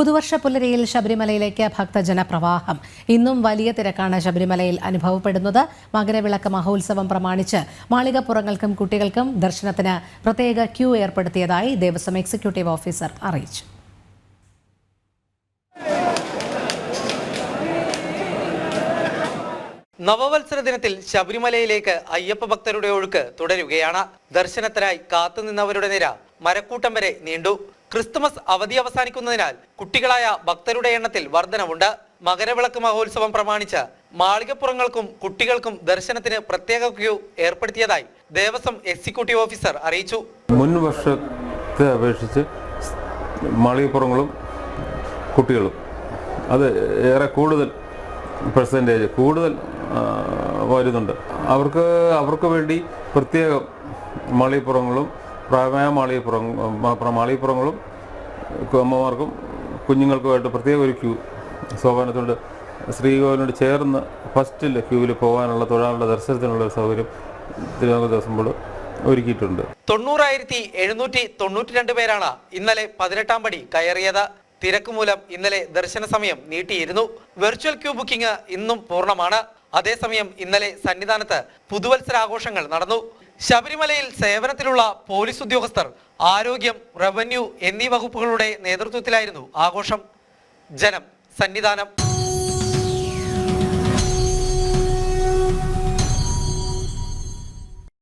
പുതുവർഷ പുലരിയിൽ ശബരിമലയിലേക്ക് ഭക്തജനപ്രവാഹം. ഇന്നും വലിയ തിരക്കാണ് ശബരിമലയിൽ അനുഭവപ്പെടുന്നത്. മകരവിളക്ക് മഹോത്സവം പ്രമാണിച്ച് മാളികപ്പുറങ്ങൾക്കും കുട്ടികൾക്കും ദർശനത്തിന് പ്രത്യേക ക്യൂ ഏർപ്പെടുത്തിയതായി ദേവസ്വം എക്സിക്യൂട്ടീവ് ഓഫീസർ അറിയിച്ചു. നവവത്സര ദിനത്തിൽ ശബരിമലയിലേക്ക് അയ്യപ്പ ഭക്തരുടെ ഒഴുക്ക് തുടരുകയാണ്. ദർശനത്തിനായി കാത്തുനിന്നവരുടെ നിര മരക്കൂട്ടം വരെ നീണ്ടു. ക്രിസ്തുമസ് അവധി അവസാനിക്കുന്നതിനാൽ കുട്ടികളായ ഭക്തരുടെ എണ്ണത്തിൽ വർധനവുണ്ട്. മകരവിളക്ക് മഹോത്സവം പ്രമാണിച്ച് മാളികപ്പുറങ്ങൾക്കും കുട്ടികൾക്കും ദർശനത്തിന് പ്രത്യേക ക്യൂ ഏർപ്പെടുത്തിയതായി ദേവസ്വം എക്സിക്യൂട്ടീവ് ഓഫീസർ അറിയിച്ചു. മുൻ വർഷത്തെ അപേക്ഷിച്ച് മാളികപ്പുറങ്ങളും കുട്ടികളും അത് ഏറെ കൂടുതൽ പെർസെന്റേജ് കൂടുതൽ വരുന്നുണ്ട്. അവർക്ക് അവർക്ക് വേണ്ടി പ്രത്യേകം മാളികപ്പുറങ്ങളും പ്രായമായ മാളികപ്പുറം മാളികപ്പുറങ്ങളും അമ്മമാർക്കും കുഞ്ഞുങ്ങൾക്കുമായിട്ട് പ്രത്യേക ഒരു ക്യൂ സോപാനത്തോട് ശ്രീകോവിലിനോട് ചേർന്ന് ഫസ്റ്റിൽ ക്യൂവിൽ പോകാനുള്ള തൊഴാനുള്ള ദർശനത്തിനുള്ള ഒരു സൗകര്യം തിരുവനന്തപുരം ദിവസം ബോർഡ് ഒരുക്കിയിട്ടുണ്ട്. തൊണ്ണൂറായിരത്തി എഴുന്നൂറ്റി തൊണ്ണൂറ്റി രണ്ട് പേരാണ് ഇന്നലെ പതിനെട്ടാം പടി കയറിയത്. തിരക്ക് മൂലം ഇന്നലെ ദർശന സമയം നീട്ടിയിരുന്നു. വെർച്വൽ ക്യൂ ബുക്കിംഗ് ഇന്നും പൂർണമാണ്. അതേസമയം ഇന്നലെ സന്നിധാനത്ത് പുതുവത്സരാഘോഷങ്ങൾ നടന്നു. ശബരിമലയിൽ സേവനത്തിലുള്ള പോലീസ് ഉദ്യോഗസ്ഥർ ആരോഗ്യം റവന്യൂ എന്നീ വകുപ്പുകളുടെ നേതൃത്വത്തിലായിരുന്നു ആഘോഷം. ജനം സന്നിധാനം.